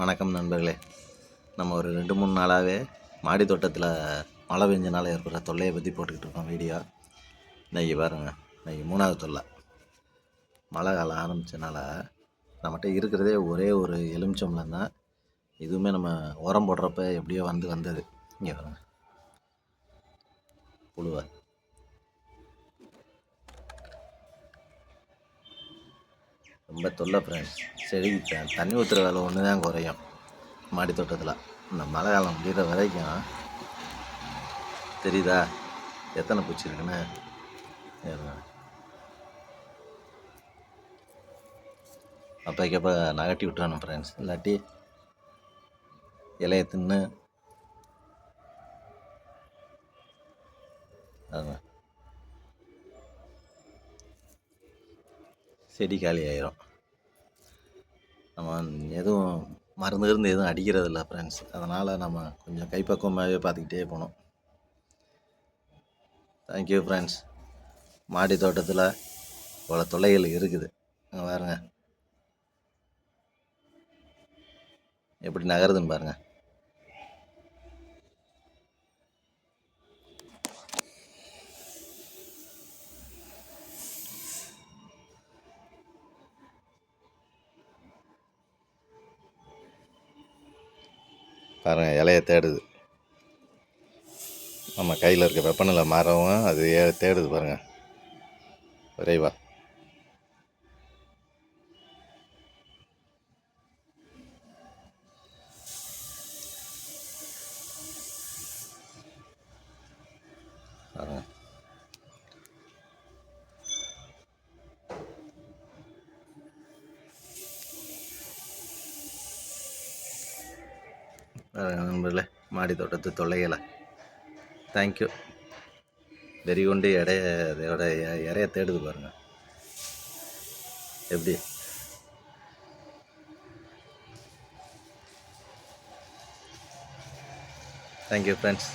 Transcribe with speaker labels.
Speaker 1: வணக்கம் நண்பர்களே. நம்ம ஒரு ரெண்டு மூணு நாளாகவே மாடி தோட்டத்தில் மழை பெஞ்சனால ஏற்படுற தொல்லையை பற்றி போட்டுக்கிட்டு இருக்கோம் வீடியோ இன்றைக்கி பாருங்க இன்றைக்கி மூணாவது தொல்லை. மழை காலம் ஆரம்பித்தனால நம்மகிட்ட இருக்கிறதே ஒரே ஒரு எலுமிச்சம்பழம் தான் இதுவுமே நம்ம உரம் போடுறப்ப எப்படியோ வந்து வந்தது. இங்கே பாருங்கள் புழுவை. ரொம்ப தொல்லை ஃப்ரெண்ட்ஸ் செடி தண்ணி ஊற்றுற வேலை ஒன்று தான் குறையும். மாடி தோட்டத்தில். இந்த மழை காலம் முடிகிற வரைக்கும் தெரியுதா? எத்தனை பூச்சி இருக்குன்னு? அப்போக்கப்போ நகட்டி விட்டுறணும் ஃப்ரெண்ட்ஸ் இல்லாட்டி இலையை தின்னு. அதுதான் செடி காலி ஆயிரும். நம்ம எதுவும் மருந்து இருந்து எதுவும் அடிக்கிறது இல்லை ஃப்ரெண்ட்ஸ் அதனால் நம்ம கொஞ்சம் கைப்பக்குவமாகவே பார்த்துக்கிட்டே போகணும் தேங்க்யூ ஃப்ரெண்ட்ஸ் மாடி தோட்டத்தில் இவ்வளோ தொல்லைகள் இருக்குது. பாருங்கள் எப்படி நகருதுன்னு பாருங்கள் பாருங்கள் இலையை தேடுது. நம்ம கையில் இருக்க வெப்பநிலை மாறவும் அது ஏ- தேடுது பாருங்கள் விரைவாக பாருங்கள் நண்பர்களே மாடி தோட்டத்து தொல்லைகளை. தேங்க்யூ வெறி கொண்டு இடைய அதோட இறைய தேடுது பாருங்கள் எப்படி? Thank you friends